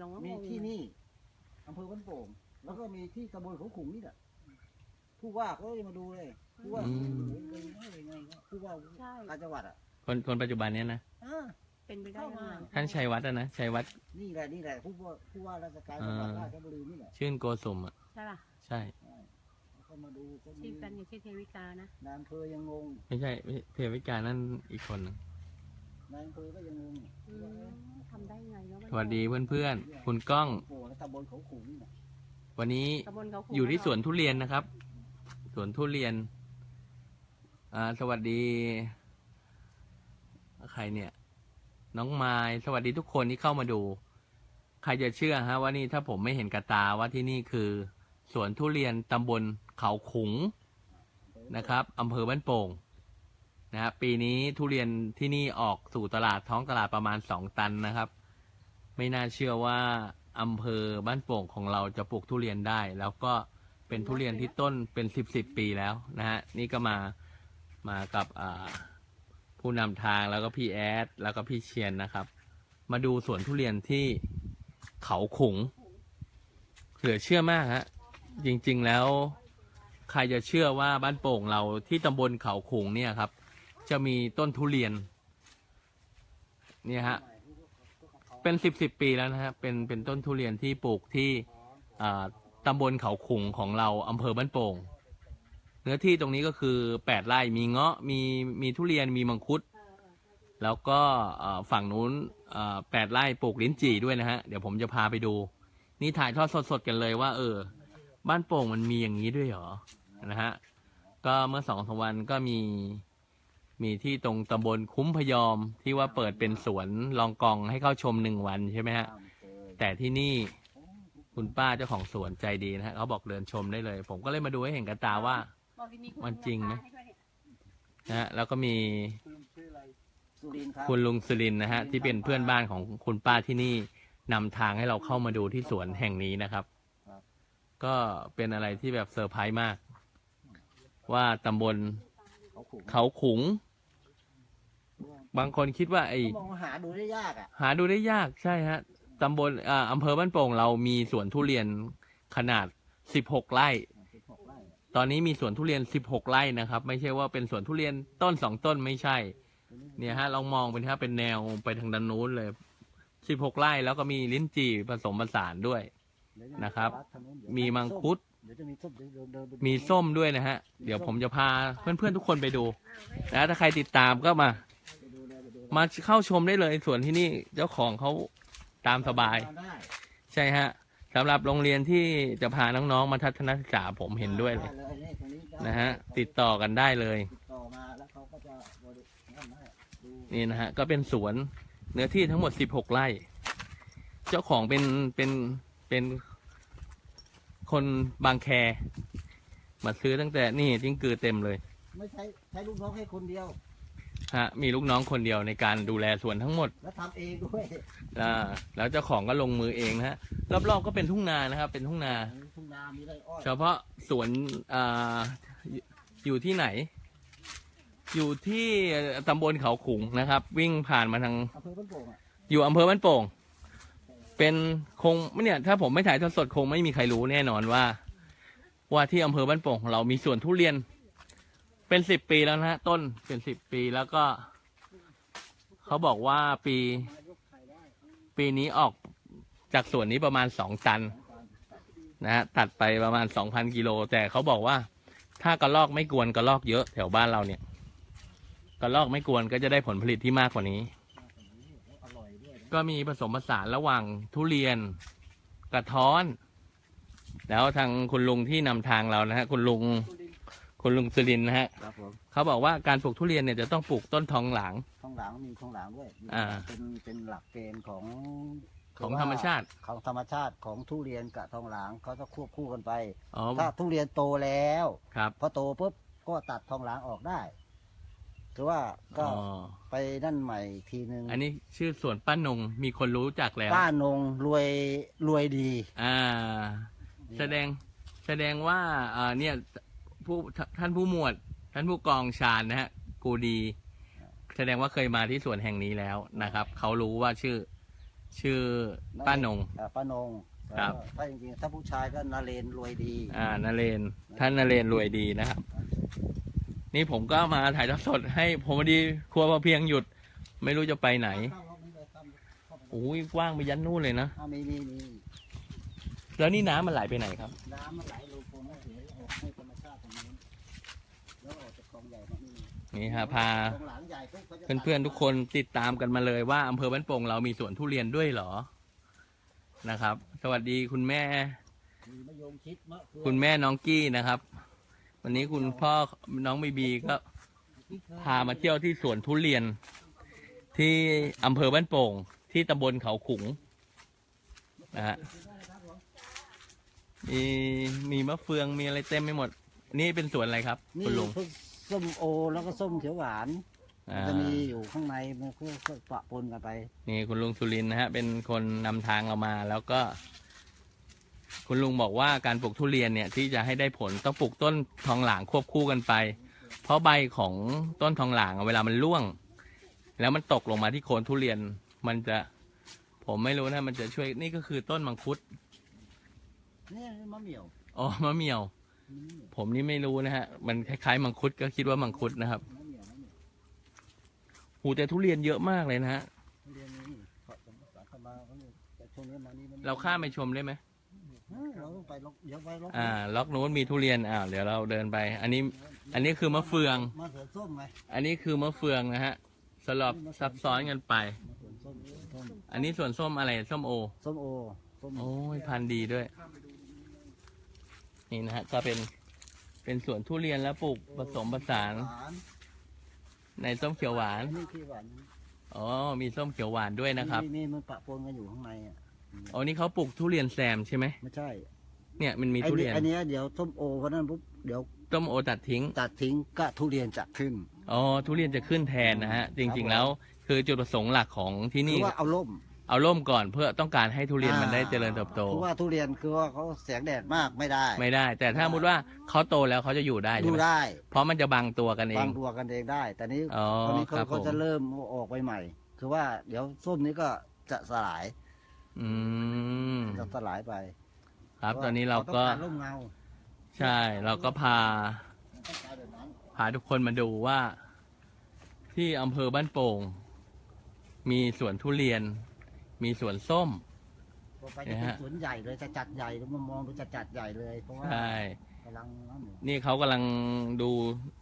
เราก็มีงงที่นี่อำเภอบ้านโป่งแล้วก็มีที่ตำบลเขาขุงนี่แหละผู้ว่าเขาจะมาดูเลยผู้ว่าอืม เป็นไงเป็นไงผู้ว่าใช่การจังหวัดอะคนคนปัจจุบันเนี้ยนะ อ่า เป็นไปได้ยังไงท่านชัยวัฒน์อะนะ ชัยวัฒน์ นี่แหละนี่แหละผู้ว่าผู้ว่าราชการจังหวัดอ่า ราชบุรีนี่แหละชื่นโกสุมอะ ใช่ป่ะใช่ใช่ เขามาดูเขามีชื่อกันเนี่ยชื่อเทวิกานะนายอำเภอยังงงไม่ใช่ไม่ใช่เพวิการนั่นอีกคนหนึ่งนายอำเภอก็ยังงงอืม ทำได้ไงเนาะสวัสดีเพื่อนๆ คุณก้อง โอ้แล้วตำบลเขาขุงนี่แหละวันนี้ตำบลเขาขุอยู่ที่สวนทุเรียนนะครับ สวนทุเรียน อ่า สวัสดี ใครเนี่ย น้องไม้สวัสดีทุกคนที่เข้ามาดู ใครจะเชื่อฮะว่านี่ถ้าผมไม่เห็นกระตาว่าที่นี่คือ สวนทุเรียนตำบลเขาขุงนะครับอำเภอบ้านโป่ง นะครับปีนี้ทุเรียนที่นี่ออกสู่ตลาดท้องตลาดประมาณสองตันนะครับ ไม่น่าเชื่อว่าอำเภอบ้านโป่งของเราจะปลูกทุเรียนได้ แล้วก็เป็นทุเรียนที่ต้นเป็นสิบสิบปีแล้วนะฮะนี่ก็มามากับผู้นำทางแล้วก็พี่แอดแล้วก็พี่เชียนนะครับ มาดูสวนทุเรียนที่เขาขุง เหลือเชื่อมากฮะจริงๆแล้ว ใครจะเชื่อว่าบ้านโป่งเราที่ตำบลเขาขุงเนี่ยครับ จะมีต้นทุเรียน เนี่ยฮะ เป็นสิบสิบปีแล้วนะฮะ เป็นเป็นต้นทุเรียนที่ปลูกที่ตำบลเขาขุงของเราอำเภอบ้านโป่ง เนื้อที่ตรงนี้ก็คือแปดไร่มีเงาะมีมีทุเรียนมีมังคุด แล้วก็ฝั่งนู้นแปดไร่ปลูกลิ้นจี่ด้วยนะฮะ เดี๋ยวผมจะพาไปดู นี่ถ่ายทอดสดๆกันเลยว่า เออ บ้านโป่งมันมีอย่างนี้ด้วยเหรอนะฮะก็เมื่อสองสวันก็มี มีที่ตรงตำบลคุ้มพยอมที่ว่าเปิดเป็นสวนลองกองให้เข้าชมหนึ่งวันใช่ไหมฮะ แต่ที่นี่คุณป้าเจ้าของสวนใจดีนะฮะเขาบอกเดินชมได้เลย ผมก็เลยมาดูให้เห็นกับตาว่าบอกที่คุณมันจริงไหมนะฮะแล้วก็มีคุณลุงสุรินนะฮะ ที่เป็นเพื่อนบ้านของคุณป้าที่นี่นำทางให้เราเข้ามาดูที่สวนแห่งนี้นะครับ ก็เป็นอะไรที่แบบเซอร์ไพรส์มาก ว่าตำบลเขาขุงเขาขุง บางคนคิดว่าไอเขามองหาดูได้ยากอะ หาดูได้ยากใช่ฮะตำบลอ่าอำเภอบ้านโป่งเรามีสวนทุเรียนขนาด 16 ไร่ 16ไร่ตอนนี้มีสวนทุเรียน 16 ไร่นะครับ ไม่ใช่ว่าเป็นสวนทุเรียนต้นสองต้นไม่ใช่ เนี่ยฮะลองมองเป็นฮะเป็นแนวไปทางด้านนู้นเลย 16 ไร่แล้วก็มีลิ้นจี่ผสมผสานด้วยนะครับมีมังคุด เดี๋ยวจะมีส้มเดี๋ยวเดินเดินไปดูมีส้มด้วยนะฮะ เดี๋ยวผมจะพาเพื่อนๆทุกคนไปดูนะถ้าใครติดตามก็มา มาเข้าชมได้เลยสวนที่นี่เจ้าของเขาตามสบาย ได้ใช่ฮะสำหรับโรงเรียนที่จะพาน้องๆมาทัศนศึกษาผมเห็นด้วยเลย ได้นี่ตรงนี้ได้นะฮะ ติดต่อกันได้เลย ติดต่อมาแล้วเขาก็จะบรินั่นนะดูนี่นะฮะ ก็เป็นสวนเนื้อที่ทั้งหมด 16 ไร่ เจ้าของเป็นเป็นเป็นคนบางแค มาซื้อตั้งแต่นี่จิ้งกือเต็มเลย ไม่ใช้ใช้ลูกน้องให้คนเดียว ฮะมีลูกน้องคนเดียวในการดูแลสวนทั้งหมดแล้วทำเองด้วยอ่าแล้วเจ้าของก็ลงมือเองนะฮะรอบๆก็เป็นทุ่งนานะครับ เป็นทุ่งนามีทุ่งนามีไรอ้อยเฉพาะสวนอ่าอยู่อยู่ที่ไหน อยู่ที่ตำบลเขาขุงนะครับ วิ่งผ่านมาทาง อำเภอบ้านโป่งอะอยู่อำเภอบ้านโป่ง เป็นคงเนี่ย ถ้าผมไม่ถ่ายทอดสดคงไม่มีใครรู้แน่นอนว่า ว่าที่อำเภอบ้านโป่งของเรามีสวนทุเรียน เป็นสิบปีแล้วนะฮะ ต้นเป็นสิบปีแล้วก็ เขาบอกว่าปี ปีนี้ออกจากส่วนนี้ประมาณสองตัน นะฮะตัดไปประมาณสองพันกิโล แต่เขาบอกว่า ถ้ากระลอกไม่กวนกระลอกเยอะแถวบ้านเราเนี่ยกระลอกไม่กวนก็จะได้ผลผลิตที่มากกว่านี้ ก็มีผสมผสานระหว่างทุเรียนกระท้อน แล้วทางคุณลุงที่นำทางเรานะฮะคุณลุง คุณลุงสุรินทร์นะฮะครับผมเขาบอกว่าการปลูกทุเรียนเนี่ยจะต้องปลูกต้นทองหลาง ข้างหลังมีข้างหลังด้วยมีอ่า เป็นเป็นหลักเกณฑ์ของของธรรมชาติของธรรมชาติของทุเรียนกับทองหลางเขาจะควบคู่กันไป อ๋อถ้าทุเรียนโตแล้วครับพอโตปุ๊บก็ตัดทองหลางออกได้คือว่าก็อ๋อไปนั่นใหม่อีกทีนึงอันนี้ชื่อสวนป้านงมีคนรู้จักแล้ว ป้านงรวยรวยดีอ่า แสดงแสดงว่าอ่าเนี่ย ผู้ท่านผู้หมวด ท่านผู้กองชาญนะฮะกูดี แสดงว่าเคยมาที่สวนแห่งนี้แล้วนะครับ เขารู้ว่าชื่อ ชื่อป้านง อ่าป้านงครับ แล้วก็ถ้าจริงๆถ้าผู้ชายก็นาเรนรวยดีอ่านเรนท่านนเรนรวยดีนะครับ นี่ผมก็มาถ่ายทอดสดให้ผมพอดีครัวพอเพียงหยุด ไม่รู้จะไปไหนเข้าห้องนี้เลยครับเข้าไปโอ้ยกว้างไปยันนู่นเลยนะอ่ามีมีมีแล้วนี่น้ำมันไหลไปไหนครับ น้ำมันไหล นี่ฮะพา เพื่อนๆทุกคนติดตามกันมาเลยว่าอำเภอบ้านโป่งเรามีสวนทุเรียนด้วยเหรอนะครับ สวัสดีคุณแม่ คุณแม่น้องกี้นะครับ วันนี้คุณพ่อน้องบีบีก็พามาเที่ยวที่สวนทุเรียน ที่อำเภอบ้านโป่ง ที่ตำบลเขาขุงนะฮะมีมีมะเฟืองมีอะไรเต็มไปหมด นี่เป็นสวนอะไรครับ คุณลุง ส้มโอแล้วก็ส้มเขียวหวานอ่า จะมีอยู่ข้างในมันก็ปะปนกันไป นี่คุณลุงสุรินทร์นะฮะเป็นคนนำทางเรามาแล้วก็ คุณลุงบอกว่าการปลูกทุเรียนเนี่ยที่จะให้ได้ผลต้องปลูกต้นทองหลางควบคู่กันไป เพราะใบของต้นทองหลางอะเวลามันร่วง แล้วมันตกลงมาที่โคนทุเรียน มันจะ ผมไม่รู้นะ มันจะช่วยนี่ก็คือต้นมังคุดนี่มะเหมี่ยวอ๋อมะเหมี่ยว ผมนี่ไม่รู้นะฮะ มันคล้ายๆมังคุดก็คิดว่ามังคุดนะครับมะเหมี่ยวมะเหมี่ยวหูแต่ทุเรียนเยอะมากเลยนะฮะทุเรียนนี่ขอสมสารเข้ามาเขาเนี่ยแต่ช่วงนี้มานี่มันเราข้ามไปชมได้ไหมเออเราต้องไปล็อกเดี๋ยวไปล็อกอ่า ล็อกนู้นมีทุเรียนอ้าวเดี๋ยวเราเดินไป อันนี้ อันนี้คือมะเฟือง มะเขือส้มไงอันนี้คือมะเฟืองนะฮะ สลับซับซ้อนกันไปมะเขือส้มส้มอันนี้ส่วนส้มอะไร ส้มโอ ส้มโอ ส้มโอ้ยพันธุ์ดีด้วย นี่นะฮะก็เป็นเป็นสวนทุเรียนแล้วปลูกผสมผสานหวานในส้มเขียวหวานอันนี้ที่หวานอ๋อ มีส้มเขียวหวานด้วยนะครับ นี่มันปะปนกันอยู่ข้างในอะอ๋อนี่เขาปลูกทุเรียนแซมใช่ไหมไม่ใช่ เนี่ยมันมีทุเรียนไอ้อันเนี้ยเดี๋ยวส้มโอเพราะนั้นปุ๊บเดี๋ยวส้มโอตัดทิ้ง ตัดทิ้งก็ทุเรียนจะขึ้น อ๋อทุเรียนจะขึ้นแทนนะฮะ จริง ๆ แล้ว คือจุดประสงค์หลักของที่คืนี่อว่าเอาล่ม เอาร่มก่อนเพื่อต้องการให้ทุเรียนมันได้เจริญเติบโต คือว่าทุเรียนคือว่าเขาแสงแดดมากไม่ได้ ไม่ได้ แต่ถ้าสมมติว่าเขาโตแล้วเขาจะอยู่ได้ดูใช่ไหมได้เพราะมันจะบังตัวกันเอบางง ตัวกันเองได้ แต่นี้อ๋อตอนนี้ครัเขาบเขาผมจะเริ่มออกไปใหม่ คือว่าเดี๋ยวส้มนี้ก็จะสลายอืมจะสลายไปครับตอนนี้เราก็ต้องการร่มเงาใช่เราก็พา ต้องการแบบนั้นพาทุกคนมาดูว่า ที่อำเภอบ้านโป่ง มีสวนทุเรียน มีสวนส้ม ต่อไปเนี่จะยเป็นฮะ สวนใหญ่เลยจะจัดใหญ่แล้วมามองดูจะจัดใหญ่เลยเพราะว่าใช่กำลังนั่นอยู่นี่เขากำลังดู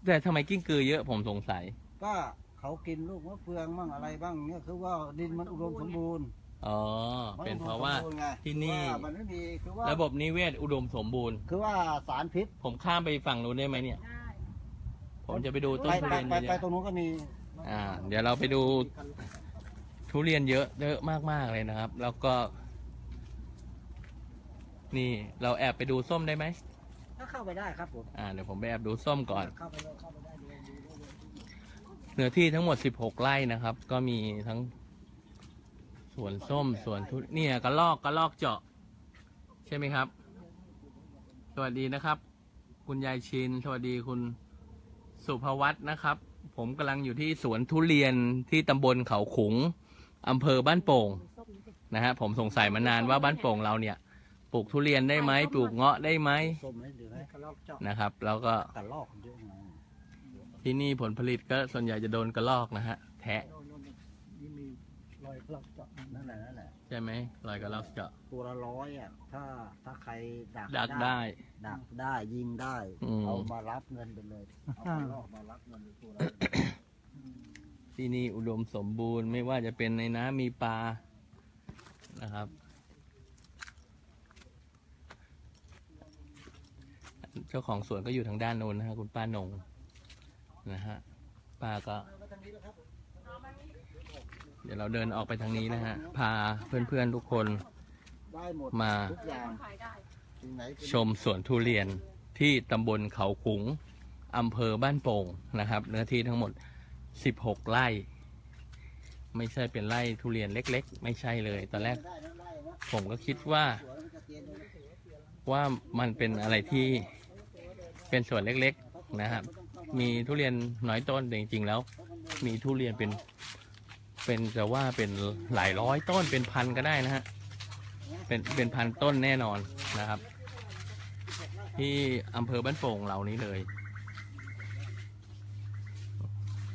แต่ทำไมกิ้งกือเยอะผมสงสัยก็เขากินลูกมะเฟืองบ้างอะไรบ้างเนี่ยคือว่าดินมันอุดมสมบูรณ์อ๋อมัเป็นอุดมเพราะว่าสมบูณ์ไงที่นี่คือว่ามันไม่มีคือว่าระบบนิเวศอุดมสมบูรณ์ คือว่าสารพิษผมข้ามไปฝั่งนู้นได้ไหมเนี่ยได้ผมจะไปดูต้ไปนทุไปเรียนไปเยไปอะตรงนู้นก็มี ๆอ่า เดี๋ยวเราไปดู ทุเรียนเยอะเยอะมากๆเลยนะครับ แล้วก็ นี่เราแอบไปดูส้มได้ไหมถ้าเข้าไปได้ครับผมอ่าเดี๋ยวผมไปแอบดูส้มก่อน เข้าไปเลยเข้าไปได้ดูดูดูดูเนื้อที่ทั้งหมด 16 ไร่นะครับ ก็มีทั้งสวนส้มสวนทุเนี่ยกระลอกกระลอกเจาะ ใช่ไหมครับ สวัสดีนะครับ คุณยายชิน สวัสดีคุณสุภวัตนะครับ ผมกำลังอยู่ที่สวนทุเรียนที่ตำบลเขาขุง อำเภอบ้านโป่งนะฮะผมสงสัยมานานว่าบ้านโป่งเราเนี่ยปลูกทุเรียนได้ไหมปลูกเงาะได้ไหมส้มไหมหรือไหมกระลอกเจาะนะครับ แล้วก็กระลอกเยอะไงที่นี่ผลผลิตก็ส่วนใหญ่จะโดนกระลอกนะฮะแทะนี่มีรอยกระลอกเจาะนั่นแหละนั่นแหละใช่ไหมรอยกระลอกเจาะตัวละร้อยอะถ้าถ้าใครดักดักได้ ดักได้ยิงได้อืมเอามารับเงินไปเลยเอากระลอกมารับเงินไปตัวละ ที่นี่อุดมสมบูรณ์ไม่ว่าจะเป็นในน้ำมีปลานะครับ เจ้าของสวนก็อยู่ทางด้านโน้นนะฮะคุณป้านงนะฮะป้าก็ เดี๋ยวเราเดินออกไปทางนี้นะฮะ พาเพื่อนๆทุกคนได้หมดมาทุกอย่างที่ไหนเป็นชมสวนทุเรียนที่ตำบลเขาขุงอำเภอบ้านโป่งนะครับ เนื้อที่ทั้งหมด 16ไร่ ไม่ใช่เป็นไร่ทุเรียนเล็ก ๆ ไม่ใช่เลย ตอนแรก ผมก็คิดว่า ว่ามันเป็นอะไรที่เป็นสวนเล็กๆนะครับ มีทุเรียนน้อยต้นแต่จริงๆแล้ว มีทุเรียนเป็นเป็นจะว่าเป็นหลายร้อยต้นเป็นพันก็ได้นะฮะเป็นเป็นพันต้นแน่นอนนะครับ ที่อำเภอบ้านโป่งเรานี้เลย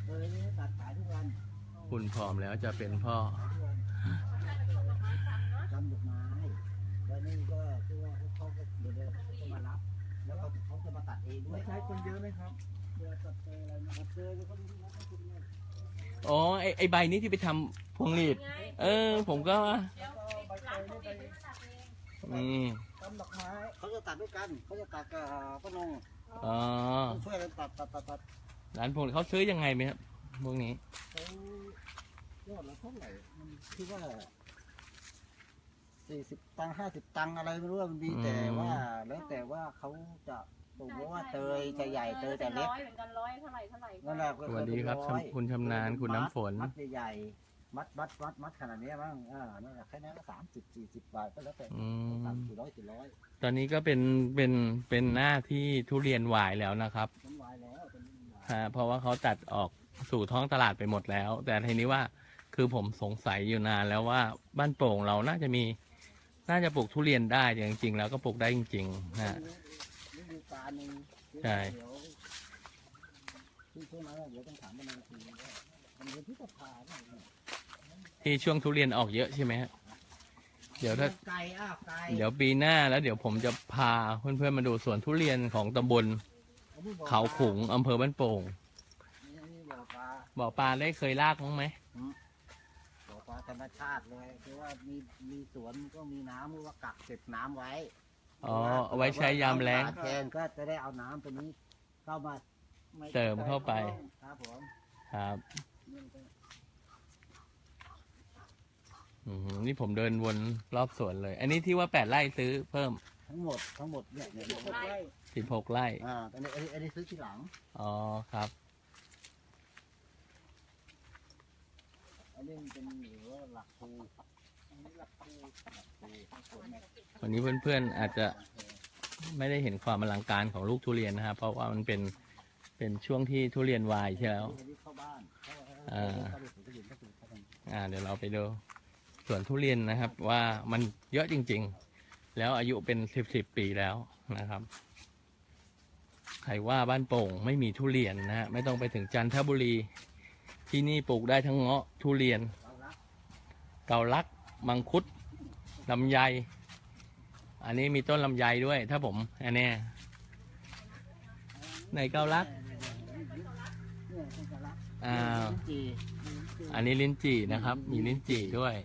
เออนี่ตัดขายทุกวัน คุณพร้อมแล้วจะเป็นพ่อขายทุกวันจำดอกไม้แล้วนี่ก็คือว่าเขาก็เดี๋ยวเดี๋ยวเขาจะมารับ แล้วเขาเขาจะมาตัดเองด้วยใช้คนเยอะไหมครับเดือตัดเจออะไรนะครับเจอแล้วเขาดูนะเขาดูนะอ๋อไอไอใบนี้ที่ไปทำพวงหลีด เออ ผมก็ว่าเดี๋ยวร้านเขาปิดไม่ตัดเองอืมจำดอกไม้เขาจะตัดด้วยกันเขาจะตัดกับป้านงอ๋อช่วยกันตัดตัดตัดตัดร้านพวงเขาซื้อยังไงไหมครับพวกนี้เขา ยอดละเท่าไหร่มันคิดว่าสี่สิบตังค์ห้าสิบตังค์อะไรไม่รู้ว่ามันมีอืม แต่ว่า แล้วแต่ว่าเขาจะปลูกเพราะว่าเตยจะใหญ่เตยจะเล็กร้อยเหมือนกันร้อยเท่าไหร่เท่าไหร่นั่นแหละก็สวัสดีครับเป็นอยคุณชำนาญคุณน้ำฝน มัดใหญ่ๆมัดมัดมัดมัดขนาดเนี้ยบ้างอ่านั่นแหละแค่นั้นก็สามสิบสี่สิบบาทก็แล้วแต่อืม สามสี่ร้อยสี่ร้อยตอนนี้ก็เป็นเป็นเป็นหน้าที่ทุเรียนหวายแล้วนะครับน้ำลายแล้วเป็นน้ำลายฮะเพราะว่าเขาตัดออกสู่ท้องตลาดไปหมดแล้ว แต่ทีนี้ว่า คือผมสงสัยอยู่นานแล้วว่าบ้านโป่งเราน่าจะมี น่าจะปลูกทุเรียนได้แต่จริงๆ แล้วก็ปลูกได้จริงๆนะฮะฤดูกาลหนึ่งใช่ เดี๋ยวที่ช่วงนั้นเดี๋ยวต้องถามมันทีว่ามันเป็นพิษภาเนี่ยที่ช่วงทุเรียนออกเยอะใช่ไหมฮะเดี๋ยวถ้า ไก่อ้าวไก่เดี๋ยวปีหน้าแล้วเดี๋ยวผมจะพาเพื่อนๆมาดูสวนทุเรียนของตำบลเขาขุงอำเภอบ้านโป่ง นี่นี่บ่อปลาบ่อปลาได้เคยลากมั้งไหมบ่อปลา ธรรมชาติเลยคือว่ามีมีสวนก็มีน้ำคือว่ากักเก็บน้ำไว้อ๋อเอาไว้ใช้ยามแล้งขาดแคลนก็จะได้เอาน้ำตัวนี้เข้ามาไเติมเข้าไป ครับผมครับ อืมนี่ผมเดินวนรอบสวนเลย อันนี้ที่ว่าแปดไร่ซื้อเพิ่มทั้งหมดทั้งหมดเนี่ยเนี่ยเนี่ยสิบหกไร่อ่าอันนี้อันนี้อันนี้ซื้อทีหลัง อ๋อครับ นนี้มันเป็นหรือว่าหลักภูอันนี้หลักภูหลักภูสวนเนี่ยวันนี้เพื่อนๆอาจจะไม่ได้เห็นความอลังการของลูกทุเรียนนะครับ เพราะว่ามันเป็นเป็นช่วงที่ทุเรียนวายใช่แล้ว ที่เข้าบ้านเข้าอ่า เข้าไปสวนทุเรียนก็คือเข้าไปอ่าเดี๋ยวเราไปดูสวนทุเรียนนะครับ ว่ามันเยอะจริง ๆ แล้วอายุเป็นสิบสิบปีแล้วนะครับ ใครว่าบ้านโป่งไม่มีทุเรียนนะฮะไม่ต้องไปถึงจันทบุรี ที่นี่ปลูกได้ทั้งเงาะทุเรียนเรารักาลักมังคุดลำไย อันนี้มีต้นลำไยด้วย ถ้าผม อันนี้ยไหนเกาลักอ่าอันนี้ลิ้นจี่นะครับ มีลิ้นจี่ด้วย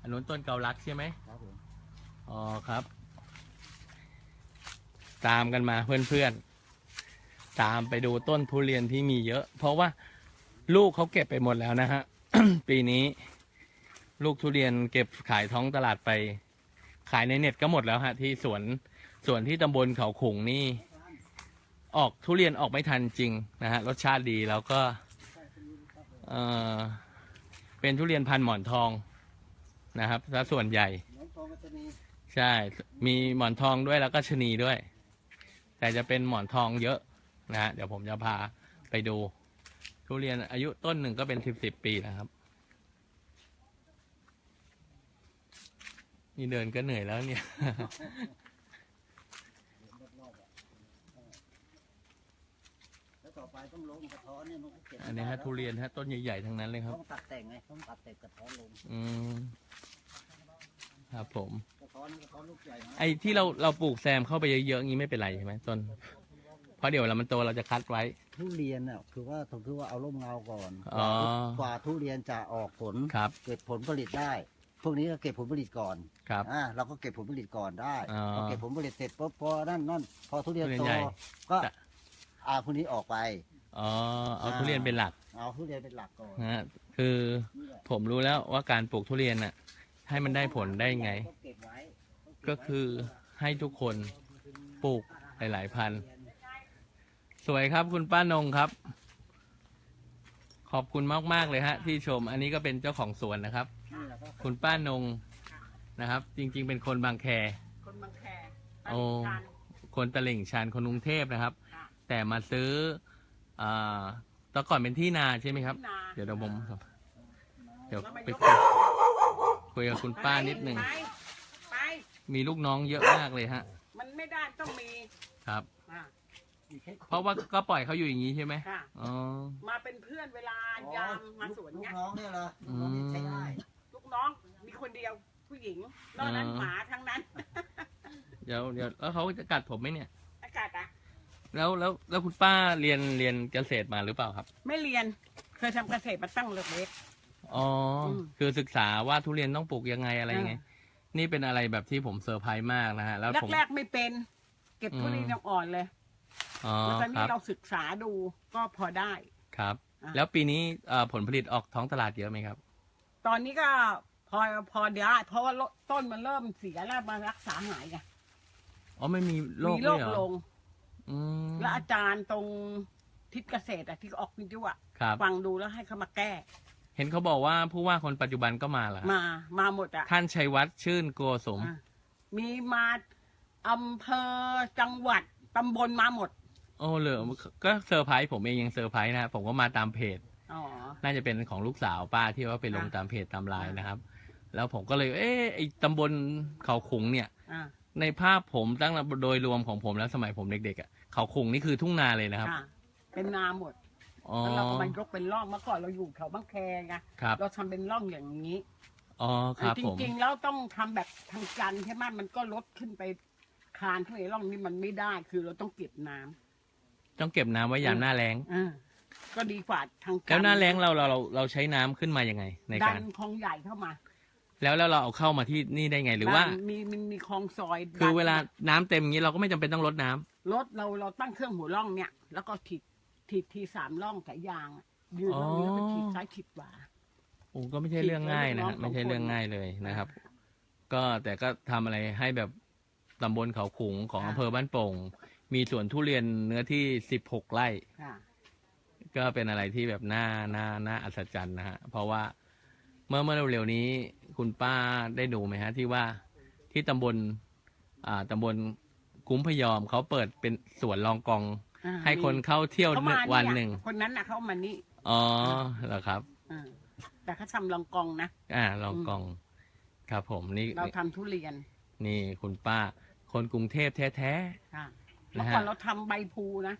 อันนู้นต้นเกาลักใช่ไหมครับผมอ๋อครับ ตามกันมาเพื่อนๆ ตามไปดูต้นทุเรียนที่มีเยอะ เพราะว่า ลูกเขาเก็บไปหมดแล้วนะฮะ ปีนี้ ลูกทุเรียนเก็บขายท้องตลาดไป ขายในเน็ตก็หมดแล้วฮะ ที่สวนสวนที่ตำบลเขาขุงนี่ ออกทุเรียนออกไม่ทันจริงนะฮะรสชาติดีแล้วก็เออเป็นทุเรียนพันหมอนทองนะครับถ้าส่วนใหญ่ใช่ มีหมอนทองด้วยแล้วก็ชนีด้วย แต่จะเป็นหมอนทองเยอะนะฮะเดี๋ยวผมจะพาไปดู ทุเรียนอายุต้นหนึ่งก็เป็นสิบสิบปีนะครับ นี่เดินก็เหนื่อยแล้วเนี่ยรอบๆอะแล้วต่อไปต้องลงกระท้อนเนี่ยมันก็เก็บอันนี้ฮะทุเรียนฮะต้นใหญ่ๆทั้งนั้นเลยครับ ต้องตัดแต่งไงต้องตัดแต่งกระท้อนลงอืมครับผม กระท้อนกระท้อนลูกใหญ่นะ ไอ้ที่เราเราปลูกแซมเข้าไปเยอะๆอย่างนี้ไม่เป็นไรใช่ไหมต้น เพราะเดี๋ยวเรามันโตเราจะคัดไว้ ทุเรียนอะคือว่าต้องคือว่าเอาร่มเงาก่อนอ๋อ กว่าทุเรียนจะออกผล ครับ เก็บผลผลิตได้ พวกนี้ก็เก็บผลผลิตก่อนครับ อ่าเราก็เก็บผลผลิตก่อนได้อ๋อพอเก็บผลผลิตเสร็จปุ๊บพอนั่นนั่นพอทุเรียนทุเรียนโตใหญ่ก็จะอ่าพวกนี้ออกไป อ๋อเอาทุเรียนเป็นหลักเอาทุเรียนเป็นหลักก่อนนะฮะคือนี่แหละผมรู้แล้วว่าการปลูกทุเรียนน่ะให้มันได้ผลได้ไงต้องเก็บไว้ก็คือให้ทุกคนปลูกหลายๆพันธุ์ สวยครับคุณป้านงครับ ขอบคุณมากๆเลยฮะ ที่ชม อันนี้ก็เป็นเจ้าของสวนนะครับนี่แหละก็คุณป้านงนะครับ จริง ๆ เป็นคนบางแคคนบางแคโอ้คนตลิ่งชันคนกรุงเทพนะครับค่ะแต่มาซื้ออ่าแตะก่อนเป็นที่นาใช่ไหมครับที่นาเดี๋ยวเราผมนาดี๋ยวแล้วมาไปยกคุยคุยกับคุณป้านิดหนึ่งไปไปมีลูกน้องเยอะมากเลยฮะ มันไม่ได้ต้องมีครับ อะเพราะว่าก็ปล่อยเขาอยู่อย่างนี้ใช่ไหมค่ะ อ๋อ มาเป็นเพื่อนเวลายามมาสวนลูกเนี่ยน้องเนี่ยเหรอลูกน้องนี่ใช้ได้ลูกน้องมีคนเดียวผู้หญิงนอกนั้นหมาทั้งนั้น เดี๋ยวเดี๋ยวแล้วเขาจะกัดผมไหมเนี่ย อากาศอะแล้วแล้วแล้วคุณป้าเรียนเรียนเกษตรมาหรือเปล่าครับ ไม่เรียนเคยทำเกษตรมาตั้งเล็ก อ๋ออม คือศึกษาว่าทุเรียนต้องปลูกยังไงอะไรยังไงอ่นี่เป็นอะไรแบบที่ผมเซอร์ไพรส์มากนะฮะ แล้วผม แรกๆไม่เป็น เก็บทุเรียนยังอ่อนเลย อ๋อแล้วตอนคนี้รับเราศึกษาดูก็พอได้ ครับ อะ แล้วปีนี้เอ่อผลผลิตออกท้องตลาดเยอะไหมครับ ตอนนี้ก็พอพอได้เพราะว่าต้นมันเริ่มเสียแล้วมารักษาหายไงอ๋อไม่มีโรคมีด้โรวยคเหรอลงอืมแล้วอาจารย์ตรงทิศเกษตรอะที่ออกวิทยุอะครับ ฟังดูแล้วให้เขามาแก้เห็นเขาบอกว่าผู้ว่าคนปัจจุบันก็มาเหรอครับมามาหมดอะท่านชัยวัฒน์ชื่นโกสม อะมีมาอำเภอจังหวัด ตำบลมาหมด โอ้เหรอก็เซอร์ไพรส์ผมเองยังเซอร์ไพรส์นะผมก็มาตามเพจ อ๋อ น่าจะเป็นของลูกสาวป้าที่ว่าไปลงอะตามเพจตามไลน์อะนะครับ แล้วผมก็เลย เอ๊ะไอ้ตำบลเขาขุงเนี่ย อ่าในภาพผมตั้งแต่โดยรวมของผมแล้วสมัยผมเด็กๆอะเขาขุงนี่คือทุ่งนาเลยนะครับอ่าเป็นนาหมดอ๋อแล้วเราก็มันยกเป็นร่องเมื่อก่อนเราอยู่แถวบางแคไงครับเราทำเป็นร่องอย่างนี้อ๋อครับจผมริงๆแล้วต้องทำแบบทางจันทร์ใช่ไหมมันก็ลดขึ้นไป คานขึ้นไปร่องนี้มันไม่ได้คือเราต้องเก็บน้ำต้องเก็บน้ำไว้ยามหน้าแล้งอ่าก็ดีกว่าทางจัแล้วทร์หน้าแล้งเราเราเราเราใช้น้ำขึ้นมายังไง ในดัการ นคลองใหญ่เข้ามาแล้วแล้วเราเอาเข้ามาที่นี่ได้ไงหรือว่า ดันมีมีมีคลองซอยคือดันเวลาน้ำเต็มอย่างนี้เราก็ไม่จำเป็นต้องลดน้ำรถเราเราตั้งเครื่องหัวร่องเนี่ย แล้วก็ถีบถีบทีสามร่องสายยางอะยืนตรงนี้แล้วก็ถีบซ้ายถีบขวา โอ้ก็ไม่ใช่เรื่องง่ายนะฮะติดไว้ไม่ใช่เรื่องง่ายเลยนะครับ ก็แต่ก็ทำอะไรให้แบบ ตำบลเขาขุงของค่ะ อำเภอบ้านโป่ง มีสวนทุเรียนเนื้อที่สิบหกไร่ ค่ะ ก็เป็นอะไรที่แบบน่าน่าน่าอัศจรรย์นะฮะ เพราะว่าเมื่อเมื่อเร็วๆนี้คุณป้าได้ดูไหมฮะ ที่ว่าที่ตำบลอ่าตำบลคุ้มพยอมเขาเปิดเป็นสวนรองกอง อ่าให้คนเข้าเที่ยวเขามาวันเยหนึ่งคนนั้นน่ะเขามานี่อ๋อเหรอครับ อ่าแต่เขาทำลองกองนะ อ่ารองกอง ครับผมนี่ เราทำทุเรียน นี่คุณป้า คนกรุงเทพแท้ค่ะนะเมื่อฮะก่อนเราทำใบพลูนะ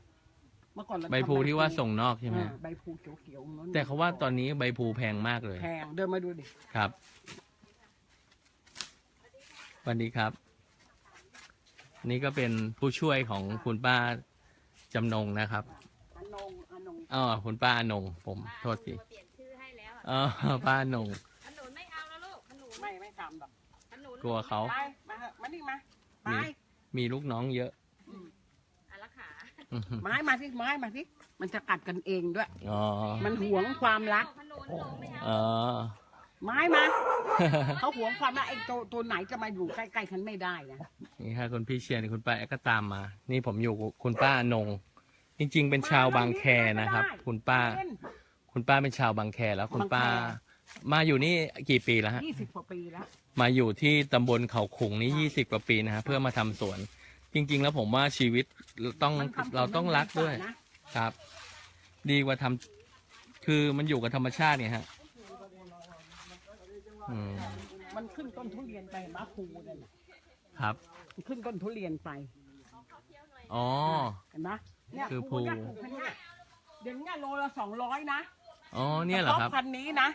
เมื่อก่อนเราๆทำใบพลูที่ว่าส่งนอกใช่ไหมอ่าใบพลูเขียวๆนู้นแต่เขาว่าตอนนี้ใบพลูแพงมากเลย แพงเดินมาดูดิครับสวัสดีครับ นี่ก็เป็นผู้ช่วยของคุณป้าจำนงนะครับอนงอนงอ๋อคุณป้าอนงผมโทษทีเปลี่ยนชื่อให้แล้วอะอ๋อป้าอนง ขนุนไม่เอาแล้วลูกขนุนไม่ไม่ทำหรอกขนุนกลัวเขา ไปมาเถอะมานี่มา ไปมีมีลูกน้องเยอะอืมอารักขาอื้อหือไม้มาสิไม้มาสิมันจะกัดกันเองด้วยอ๋อมันหวงความรักขนุนหนูไม่เอาอ๋อไม้มาเขาหวงความรักไอ้ตัวตัวไหนจะมาอยู่ใกล้ๆฉันไม่ได้นะนี่ค่ะคุณพี่เชียร์นี่คุณป้าแอดก็ตามมา นี่ผมอยู่กับคุณป้าอนง จริง ๆ เป็นชาวบางแคนะครับ คุณป้า คุณป้าเป็นชาวบางแคแล้วคุณป้า มาอยู่นี่กี่ปีแล้วฮะ ยี่สิบกว่าปีแล้ว มาอยู่ที่ตำบลเขาขุงนี่ยี่สิบกว่าปีนะฮะเพื่อมาทำสวน จริง ๆ แล้วผมว่าชีวิตต้องมันทำเราต้องรักด้วย นะครับ ดีกว่าทำคือมันอยู่กับธรรมชาติเนี่ยฮะอืมมันขึ้นต้นทุเรียนไปมาภูนั่นน่ะครับมันขึ้นต้นทุเรียนไปอ๋อ เห็นไหมเนี่ยคือภูเนี่ยภูภูพันธุ์เนี่ยเดี๋ยวนี้โลละสองร้อยนะอ๋อเนี่ยเหรอครับฉพาะพันธุ์นี้นะ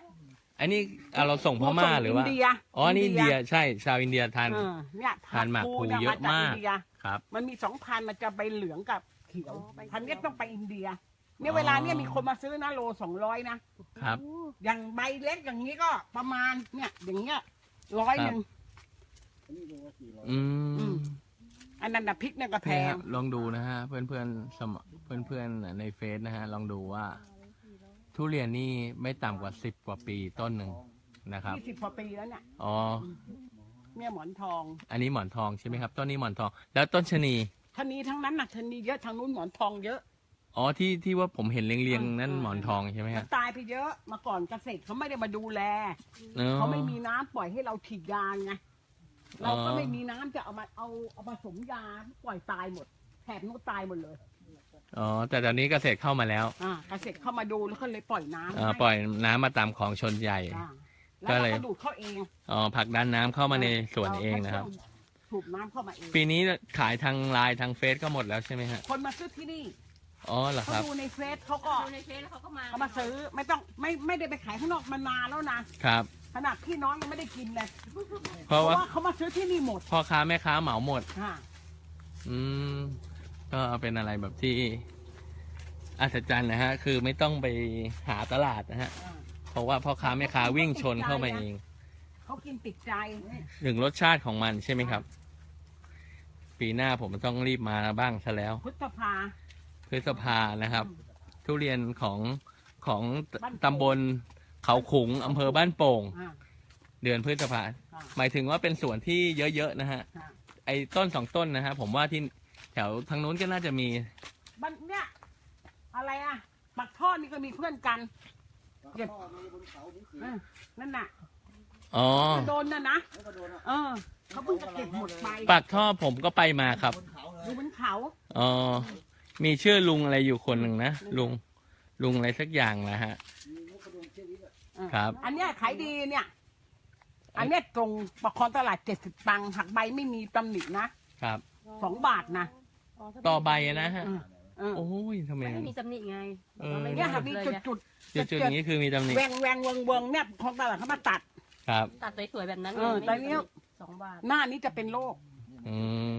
อันนี้อะเราส่งพม่าหรือว่าภูส่งนเดียอ๋อ นี่อินเดียใช่ ชาวอินเดียทาน เออเนี่ยทานหมากภูนี่เยอะมากจอินเดียครับ มันมีสองพันธุ์มันจะไปเหลืองกับเขียว พันธุ์เนี้ยต้องไปอินเดีย เนี่ยอ๋อเวลาเนี่ยมีคนมาซื้อนะโลสองร้อยนะ ครับ อย่างใบเล็กอย่างนี้ก็ประมาณเนี่ยอย่างเงี้ยร้อยหนึ่งอือืมมอันนั้นนะพริกเนี่ยก็แพเนี่ยงฮะลองดูนะฮะ เพื่อนเพื่อนๆสมเพื่อนเพื่อนๆในเฟซนะฮะ ลองดูว่า ทุเรียนนี่ไม่ต่ำกว่าสิบกว่าปีต้นหนึ่งนะครับ ยี่สิบกว่าปีแล้วเนี่ยอ๋อ เนี่ยหมอนทองอันนี้หมอนทองใช่ไหมครับ ต้นนี้หมอนทอง แล้วต้นชะนีทางนี้ทั้งนั้นนะทางนี้เยอะทางนู้นหมอนทองเยอะ อ๋อที่ที่ว่าผมเห็นเรียงๆนั่นอ่าหมอนทองใช่ไหมมัฮะนตายไปเยอะมาก่อนเกษตรเขาไม่ได้มาดูแลอ๋อเขาไม่มีน้ำปล่อยให้เราฉีดยาไงเราก็อ๋อไม่มีน้ำจะเอามาเอาเอามาสมยาปล่อยตายหมดแถบนู้นตายหมดเลย อ๋อแต่ตอนนี้เกษตรเข้ามาแล้วอ่าเกษตรเข้ามาดูแล้วก็เลยปล่อยน้ำอ่าให้ปล่อยน้ำมาตามของชนใหญ่อ่าแล้วก็เราเลยก็ดูดเข้าเองอ๋อผลักดันน้ำเข้ามาในสวนเองนะครับถูกน้ำเข้ามาเอง ปีนี้ขายทางไลน์ทางเฟซก็หมดแล้วใช่ไหมฮะคนมาซื้อที่นี่อ๋อเหรอเขาครับดูในเฟซเขาก็ดูในเฟซแล้วเขาก็มาเขามาซื้อไม่ต้องไม่ไม่ได้ไปขายข้างนอกมานานแล้วนะครับ ขนาดพี่น้องยังไม่ได้กินเลยเพราะว่าเขามาซื้อที่นี่หมดพ่อค้าแม่ค้าเหมาหมด ค่ะอืม ก็เป็นอะไรแบบที่อัศจรรย์นะฮะ คือไม่ต้องไปหาตลาดนะฮะอ่าเพราะว่าพ่อค้าแม่ค้าวิ่งชนเข้ามาเอง เขากินติดใจถึงรสชาติของมันใช่ไหมครับ ปีหน้าผมต้องรีบมาบ้างซะแล้ว พุทธภาพฤษภานะครับ ทุเรียนของของบ้านโป่งตำบลเขาขุงอำเภอบ้านโป่ง อ่าเดือนพฤษภา อ่า หมายถึงว่าเป็นสวนที่เยอะๆนะฮะอ่าไอ้ต้นสองต้นนะฮะผมว่าที่แถวทางนู้นก็น่าจะมีบ้านเนี่ยอะไรอะปักท่อนี่ก็มีเพื่อนกันเก็บพ่อมีบนเขาบุ้งขืนเออนั่นน่ะอ๋อโดนน่ะนะแล้วก็โดนอะเออเขาเพิ่งจะเก็บหมดไปปากท่อผมก็ไปมาครับบนเขาเลดูยบนเขาอ๋อมีชื่อลุงอะไรอยู่คนหนึ่งนะลุงลุงอะไรสักอย่างนะฮะมีนกกระดงเชือกนี้ด้วยเออครับ อันเนี้ยขายดีเนี่ย อันเนี้ยตรงประคองตลาดเจ็ดสิบตังค์หักใบไม่มีตำหนินะครับสองบาทนะ ต่อใบอะนะฮะเออเออโอ้ยทำไม ไม่มีตำหนิไงเออ ไม่เนี่ยหักมีมีเลยจุดนะจุดจุดๆอย่างนี้คือมีตำหนิแวงแวงเวิงเวิงเนี่ยของตลาดเขามาตัด ครับ ตัดสวยๆแบบนั้นเออไม่มีแต่เนี้ยตำหสองบาทหน้านี้จะเป็นโรคอืม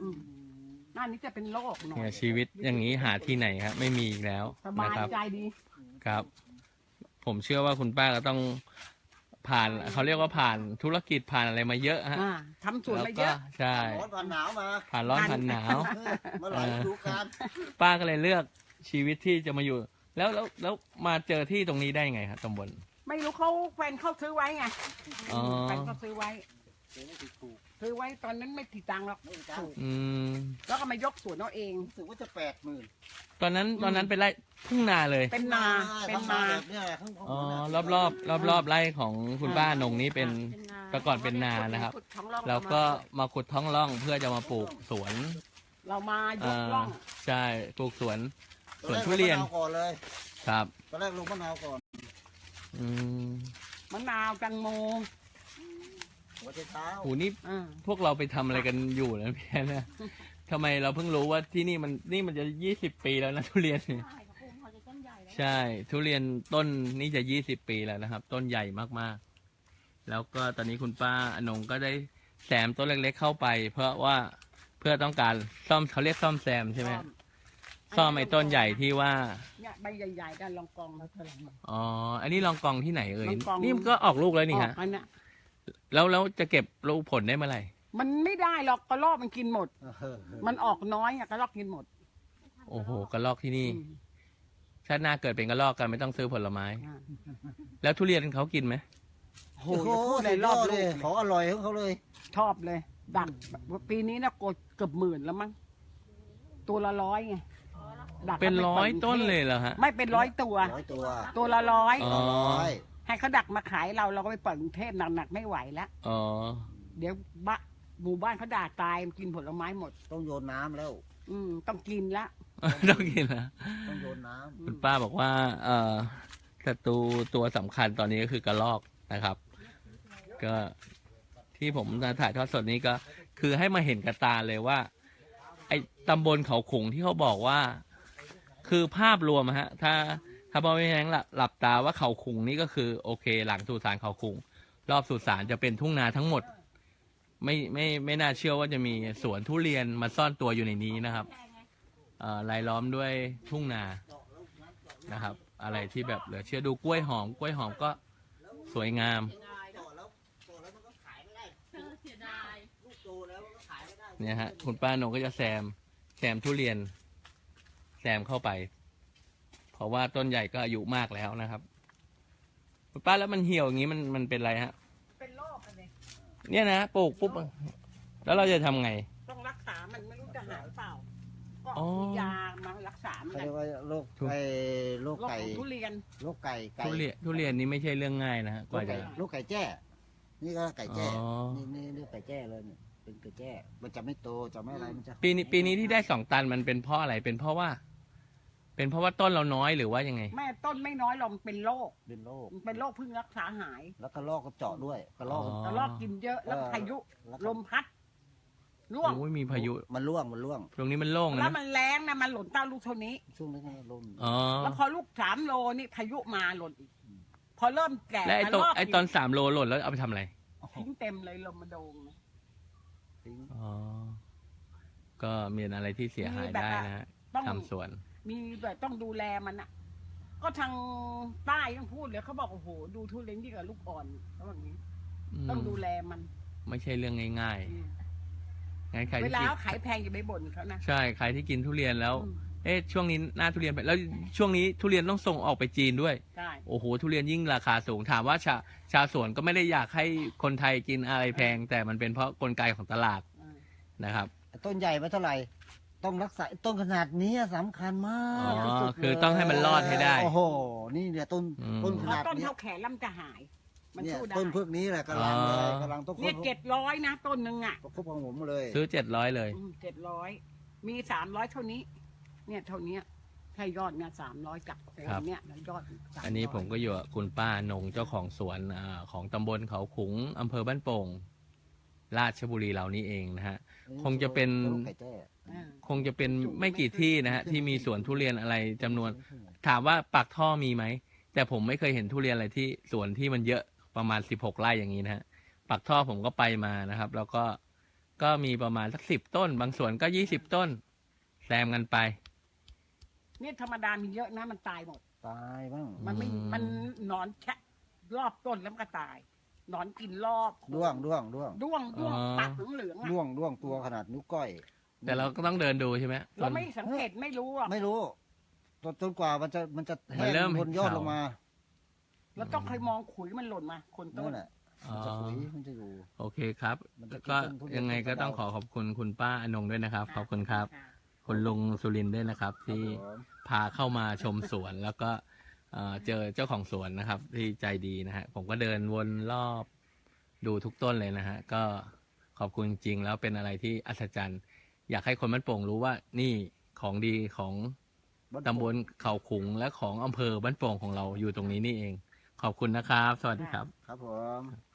อืมหน้านี้จะเป็นโรคหน่อเนี่ยยชีวิตอย่างนี้หาที่ไหนครับไม่มีอีกแล้วสบานะยครับ ใจดี ครับ ผมเชื่อว่าคุณป้าก็ต้อง ผ่านเขาเรียกว่าผ่านธุรกิจผ่านอะไรมาเยอะฮะอ่าทำสวนแล้วมาเยก็อะ ใช่ร้อนผ่านหนาวมาผ่านร้อนผ่านหนาว เออมาหลายฤดูกาลป้าก็เลยเลือกชีวิตที่จะมาอยู่ แล้วแล้วแล้วมาเจอที่ตรงนี้ได้ไงครับตำบล ไม่รู้เขาแฟนเขาซื้อไว้ไงอ๋อ แฟนเขาซื้อไว้ เดี๋ยวไม่ถูกถูก ซื้อไว้ตอนนั้นไม่ติดตังค์หรอกไม่ถูกจ้างอืม แล้วก็มายกสวนเอาเอง รู้สึกว่าจะแปดหมื่นตอนนั้นตอนนั้นเป็นไร่ทุ่งนาเลย เป็นนาเป็นทำนา แบบเนี้ยข้างบนอ๋อน่ะรอบรอบรอบรอบๆไร่ของคุณป้านงนี้เป็นแต่ก่อนเป็นนานะครับขุดท้องร่องแล้วก็มาขุดท้องร่องเพื่อจะมาปลูกสวนเรามายเอ่กอร่องใช่ปลูกสวนตอสวนแกทุเรียนลงมะาวก่อนเลยครับ ตอนแรกลงมะนาวก่อน อืม มะนาวแตังโม หัวใจเท้าโหนี่อ่าพวกเราไปทำอะไรกันอยู่นะพี่แอนนะทำไมเราเพิ่งรู้ว่าที่นี่มันนี่มันจะยี่สิบปีแล้วนะทุเรียนเนี่ย ใช่เขาปลูกเขาจะต้นใหญ่แล้วใช่ ทุเรียนต้นนี่จะยี่สิบปีแล้วนะครับ ต้นใหญ่มากๆ แล้วก็ตอนนี้คุณป้าอนงก็ได้แซมต้นเล็กๆเข้าไป เพราะว่าเพื่อต้องการซ่อมเขาเรียกซ่อมแซมใช่ไหมซ่อมไอ้ต้นใหญ่ที่ว่าเนี่ยใบใหญ่ๆกันลองกองแล้วเท่าไหร่ อ๋ออันนี้ลองกองที่ไหนเอ่ยลองกอง นี่มันก็ออกลูกแล้วนี่ฮะ อันเนี้ย แล้วแล้วจะเก็บลูกผลได้เมื่อไหร่มันไม่ได้หรอกกระรอกมันกินหมดเออมันออกน้อยอะกระรอกกินหมดโอ้โหกระลอกที่นี่ อืมชาติหน้าเกิดเป็นกระลอกกันไม่ต้องซื้อผลไม้ อ่าแล้วทุเรียนเขากินไหมโหโอ้โหอย่าพูดเลยสุดรยออบดเลเลยยของอร่อยของเขาเลยชอบเลย ดักปีนี้นะโกดเกือบหมื่นแล้วมั้งตัวละร้อยไงดักเป็นอาไร้อยปิดต้นกรุงทพเลยเหรอฮะ ไม่เป็นร้อยตัว ร้อยตัวตัวละร้อย อ๋อ ร้อย ให้เขาดักมาขายเราเราก็ไปเปิดกรุงเทพหนักๆไม่ไหวแล้วอ๋อ เดี๋ยวบ้าหมู่บ้านเขาด่าตายกินผลไม้หมด ต้องโยนน้ำแล้ว อืมต้องกินละต้องกินนะต้องโยนน้ำคุณป้าบอกว่า เอ่อศัตรูตัวสำคัญตอนนี้ก็คือกระลอกนะครับ ก็ที่ผมจะถ่ายทอดสดนี้ก็ คือให้มาเห็นกับตาเลยว่า ไอ้ตำบลเขาขุงที่เขาบอกว่า คือภาพรวมอะฮะ ถ้า ถ้าพ่อไม่แห้งหลับหลับตาว่าเขาขุงนี่ก็คือโอเค หลังสุสานเขาขุง รอบสุสานจะเป็นทุ่งนาทั้งหมด ไม่ไม่ไม่น่าเชื่อว่าจะมีสวนทุเรียนมาซ่อนตัวอยู่ในนี้นะครับรายล้อมด้วยทุ่งนานะครับ อะไรที่แบบเหลือเชื่อดูกล้วยหอม กล้วยหอมก็สวยงามเนี่ยฮะคุณป้าโนงก็จะแซมแซมทุเรียน แซมเข้าไป เพราะว่าต้นใหญ่ก็อายุมากแล้วนะครับคุณป้าแล้วมันเหี่ยวอย่างนี้มันมันเป็นไรฮะ เป็นโรคอะไรเนี่ยนะปลูกปุ๊บแล้วเราจะทำไง ต้องรักษา มันไม่รู้จะหายหรือเปล่า ก็อ๋อมียามารักษามันเขาเรียกว่าโรคไอ้โรคโรคไก่ของทุเรียนโรคไก่ไก่ทุเรียนทุเรียนนี่ไม่ใช่เรื่องง่ายนะฮะกโรคว่าจะไก่โรคไก่แจ้ นี่ก็ไก่แจ้อ๋อนี่นี่เรียกไก่แจ้เลยเนี่ยเป็นไก่แจ้ มันจะไม่โตจะไม่อะไรมันจะปีนี้ปีนี้ที่ได้สองตันมันเป็นเพราะอะไรเป็นเพราะว่า เป็นเพราะว่าต้นเราน้อยหรือว่ายังไง แม่ต้นไม่น้อยหรอกมันเป็นโรคเป็นโรคมันเป็นโรคเพิ่งรักษาหายแล้วก็ลอกก็เจาะด้วยกระลอกอ๋อแต่รอบกินเยอะแล้วเออพายุแล้วลก็มพัดร่วง โอ้ยมีพายุ มันร่วงมันร่วง ตรงนี้มันโล่งแล้วนะมันแรงนะมันหล่นเต้าลูกเท่านี้ ช่วงนี้ก็ลมอ๋อแล้วพอลูกสามโลนี่พายุมาหล่นอีก พอเริ่มแก่และไอ้มาตอนรบไอ้ตอนสามโลหล่นแล้วเอาไปทำอะไรทิ้งเต็มเลยลมมาโดงนะ ทิ้ง อ๋อก็มีอะไรที่เสียหายได้นะฮะต้องทำสวน มีแบบต้องดูแลมันอะก็ทางใต้ต้องพูดเลยเขาบอกโอ้โหดูทุเรียนที่กับลูกอ่อนเขาบอกอย่างนี้ต้องดูแลมันไม่ใช่เรื่องง่ายอืมๆงั้นใครเวที่ลากินเขาขายแพงอย่าไปบ่นเขานะใช่ใครที่กินทุเรียนแล้ว อืมเอ๊ะช่วงนี้หน้าทุเรียนไปแล้วช่วงนี้ทุเรียนต้องส่งออกไปจีนด้วย ใช่โอ้โห ทุเรียนยิ่งราคาสูงถามว่าชาชาวสวนก็ไม่ได้อยากให้คนไทยกินอะไรแพง แต่มันเป็นเพราะกลไกของตลาดอืมนะครับต้นใหญ่ไม่เท่าไหร่ ต้องรักษาต้นขนาดนี้สำคัญมากอ๋อที่สุดคือเลยต้องให้มันรอดให้ได้โอ้โหนี่เนี่ยต้นอืม ต้นขเพราะนาดต้นเนี้ยเท่าแขนแล้วมันจะหาย มันเนี่ยสู้ได้ต้นพวกนี้แหละกำลังเลยอ๋อ กำลังต้องคเนี่ยบเจ็ดร้อยนะต้นหนึ่งอะประคบของผมเลยซื้อเจ็ดร้อยเลย เจ็ดร้อยมีสามร้อยเท่านี้ เนี่ยเท่านี้ถ้ายอดเนี่ยสามร้อยจากโคนครับเนี่ยแล้วยอด300อันนี้ผมก็อยู่กับคุณป้านงเจ้าของสวนอาของตำบลเขาขุงอำเภอบ้านโป่ง ราชบุรีเรานี่เองนะฮะ คงจะเป็นลูกไก่แจ้อ่า คงจะเป็นไม่กี่ที่นะฮะที่มีสวนทุเรียนอะไรจำนวน ถามว่าปากท่อมีไหม แต่ผมไม่เคยเห็นทุเรียนอะไรที่สวนที่มันเยอะประมาณสิบหกไร่อย่างนี้นะฮะปากท่อผมก็ไปมานะครับ แล้วก็ก็มีประมาณสักสิบต้น บางสวนก็ยี่สิบต้นแซมกันไปเนี่ยธรรมดามีเยอะนะมันตายหมด ตายบ้าง มันไม่อืม มันหนอนแคะรอบต้นแล้วมันก็ตายหนอนกินรอบด้วงด้วงด้วงด้วงด้วงปากเหลืองๆอะ ด้วงด้วงตัวขนาดนิ้วก้อย แต่เราก็ต้องเดินดูใช่ไหม เราไม่สังเกตไม่รู้หรอกไม่รู้จนจนกว่ามันจะมันจะมันแห้งเริ่มบนยอดเหี่ยวลงมาแล้วต้องเคยมองขุยมันหล่นมาคนต้นั่นนแหละอ๋มันจะอขุยมันจะอยู่ โอเคครับ มันจะกินก็ต้นทุเรียนยังไงก็ต้องขอขอบคุณคุณป้าอนงด้วยนะครับ ขอบคุณครับคุณลุงสุรินทร์ด้วยนะครับ ที่ครับผม พาเข้ามาชมสวน แล้วก็เอ่อเจอเจ้าของสวนนะครับ ที่ใจดีนะฮะผมก็เดินวนรอบดูทุกต้นเลยนะฮะก็ขอบคุณจริงๆแล้วเป็นอะไรที่อัศจรรย์ อยากให้คนบ้านโป่งรู้ว่านี่ของดีของตำบลเขาขุงและของอำเภอบ้านโป่งของเราอยู่ตรงนี้นี่เอง ขอบคุณนะครับ สวัสดีครับ ครับผม